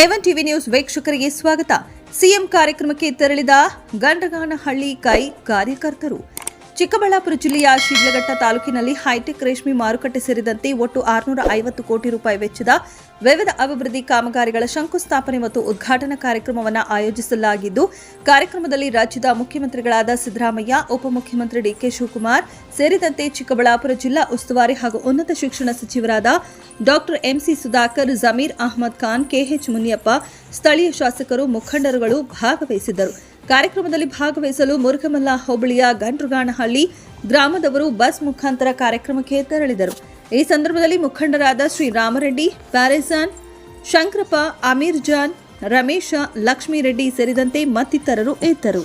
A one TV news ವೀಕ್ಷಕರಿಗೆ ಸ್ವಾಗತ. CM ಕಾರ್ಯಕ್ರಮಕ್ಕೆ ತೆರಳಿದ ಗಂಡಗಾನಹಳ್ಳಿ ಕೈ ಕಾರ್ಯಕರ್ತರು. ಚಿಕ್ಕಬಳ್ಳಾಪುರ ಜಿಲ್ಲೆಯ ಶಿಡ್ಲಘಟ್ಟ ತಾಲೂಕಿನಲ್ಲಿ ಹೈಟೆಕ್ ರೇಷ್ಮೆ ಮಾರುಕಟ್ಟೆ ಸೇರಿದಂತೆ ಒಟ್ಟು ಆರುನೂರ ಐವತ್ತು ಕೋಟಿ ರೂಪಾಯಿ ವೆಚ್ಚದ ವಿವಿಧ ಅಭಿವೃದ್ಧಿ ಕಾಮಗಾರಿಗಳ ಶಂಕುಸ್ಥಾಪನೆ ಮತ್ತು ಉದ್ಘಾಟನಾ ಕಾರ್ಯಕ್ರಮವನ್ನು ಆಯೋಜಿಸಲಾಗಿದ್ದು, ಕಾರ್ಯಕ್ರಮದಲ್ಲಿ ರಾಜ್ಯದ ಮುಖ್ಯಮಂತ್ರಿಗಳಾದ ಸಿದ್ದರಾಮಯ್ಯ, ಉಪಮುಖ್ಯಮಂತ್ರಿ ಡಿಕೆ ಶಿವಕುಮಾರ್ ಸೇರಿದಂತೆ ಚಿಕ್ಕಬಳ್ಳಾಪುರ ಜಿಲ್ಲಾ ಉಸ್ತುವಾರಿ ಹಾಗೂ ಉನ್ನತ ಶಿಕ್ಷಣ ಸಚಿವರಾದ doctor MC Sudhakar, Zameer Ahmed Khan, KH Muniyappa, ಸ್ಥಳೀಯ ಶಾಸಕರು, ಮುಖಂಡರುಗಳು ಭಾಗವಹಿಸಿದ್ದರು. ಕಾರ್ಯಕ್ರಮದಲ್ಲಿ ಭಾಗವಹಿಸಲು ಮುರುಘಮಲ್ಲ ಹೋಬಳಿಯ ಗಂಟ್ರುಗಾಣಹಳ್ಳಿ ಗ್ರಾಮದವರು ಬಸ್ ಮುಖಾಂತರ ಕಾರ್ಯಕ್ರಮಕ್ಕೆ ತೆರಳಿದರು. ಈ ಸಂದರ್ಭದಲ್ಲಿ ಮುಖಂಡರಾದ ಶ್ರೀ ರಾಮರೆಡ್ಡಿ, ಪ್ಯಾರೇಸಾನ್, ಶಂಕರಪ್ಪ ಅಮೀರ್ ಜಾನ್ ರಮೇಶ, ಲಕ್ಷ್ಮೀರೆಡ್ಡಿ ಸೇರಿದಂತೆ ಮತ್ತಿತರರು ಇದ್ದರು.